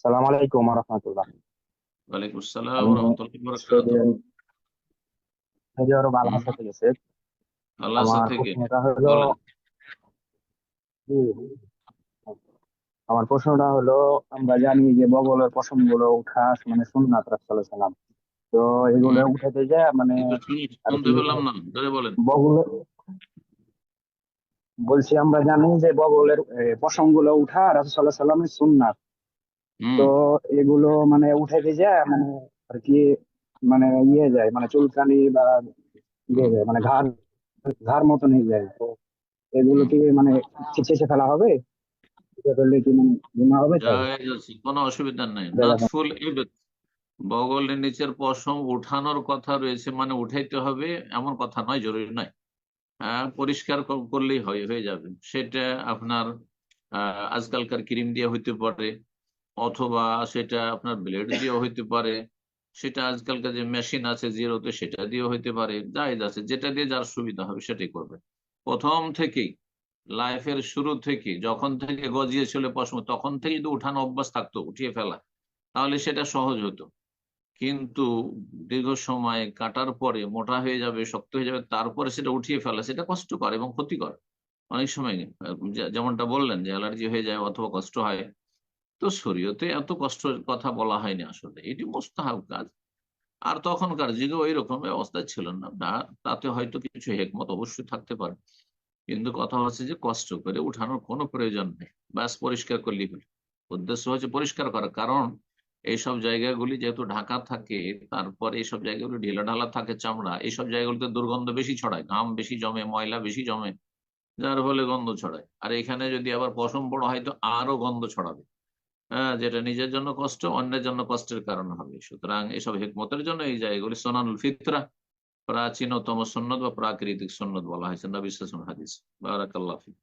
সালাম আলাইকুম রহমতুল্লাহ ওয়ালাইকুম আসসালাম সৌদি বারাকাতুহু সৌদি আরব আল হুম, হাসা থেকে শেখ আমার প্রশ্নটা হলো আমার প্রশ্নটা হলো আমরা জানি যে বগলের পশমগুলো উঠা মানে সুন্নাত রাসূলুল্লাহ সাল্লাম তো এগুলো উঠাতে যায় মানে কিন্তু শুন- আর শুনতে কি পেলাম না। ধরে বলেন। বগল বলছি আমরা জানি যে বগলের পশমগুলো উঠা রাসূলুল্লাহ সাল্লামের সুন্নাত। হুম তো এগুলো মানে উঠাতে যায় মানে আর কি মানে ইয়ে যায় মানে চুলকানি বা ইয়ে যায় মানে ঘাড় ঘাড় মতন হয়ে যায়। তো এগুলো কি মানে ছেঁচে ফেলা হবে? মানে কোনো অসুবিধা নাই। বগলের নিচের পশম উঠানোর কথা রয়েছে মানে উঠাইতে হবে এমন কথা নয় জরুরি নয়। হ্যাঁ পরিষ্কার করলেই হয় হয়ে যাবে। সেটা আপনার আহ, আজকালকার ক্রিম দিয়ে হইতে পারে অথবা সেটা আপনার ব্লেড দিয়েও হইতে পারে, সেটা আজকালকার যে মেশিন আছে জিরোতে সেটা দিয়ে হইতে পারে জায়েজ আছে, যেটা দিয়ে যার সুবিধা হবে সেটাই করবে। প্রথম থেকেই লাইফের শুরু থেকে যখন থেকে গজিয়েছিল পশম, তখন থেকে যদি উঠানো অভ্যাস থাকতো, উঠিয়ে ফেলা, তাহলে সেটা সহজ হতো। কিন্তু দীর্ঘ সময় কাটার পরে মোটা হয়ে যাবে, শক্ত হয়ে যাবে, তারপরে সেটা উঠিয়ে ফেলা, সেটা কষ্টকর এবং ক্ষতিকর। অনেক সময় যেমনটা বললেন যে, অ্যালার্জি হয়ে যায় অথবা কষ্ট হয় তো শরীয়তে এত কষ্টের কথা বলা হয়নি আসলে। এটি মোস্তাহাব কাজ। আর তখনকার যুগে ওই রকম ব্যবস্থা ছিল না। তাতে হয়তো কিছু হেকমত অবশ্যই থাকতে পারে। কিন্তু কথা হচ্ছে যে কষ্ট করে উঠানোর কোনো প্রয়োজন নেই। ব্যাস, পরিষ্কার করলেই হলো। উদ্দেশ্য হচ্ছে পরিষ্কার করা। কারণ এইসব জায়গাগুলি যেহেতু ঢাকা থাকে, তারপর এইসব জায়গাগুলি ঢিলা ঢালা থাকে, চামড়া, এইসব জায়গাগুলিতে দুর্গন্ধ বেশি ছড়ায়, ঘাম বেশি জমে, ময়লা বেশি জমে, যার ফলে গন্ধ ছড়ায়। আর এখানে যদি আবার পশম বড় হয় তো আরও গন্ধ ছড়াবে। যেটা নিজের জন্য কষ্ট, অন্যের জন্য কষ্টের কারণ হবে। সুতরাং এসব হেকমতের জন্য এই জায়গাগুলি সোনানুল ফিতরা, প্রাচীনতম সন্ন্যত বা প্রাকৃতিক সন্ন্যত বলা হয়েছে নবিশ্বাসন হাদিস। বারাকাল্লাহ ফিক।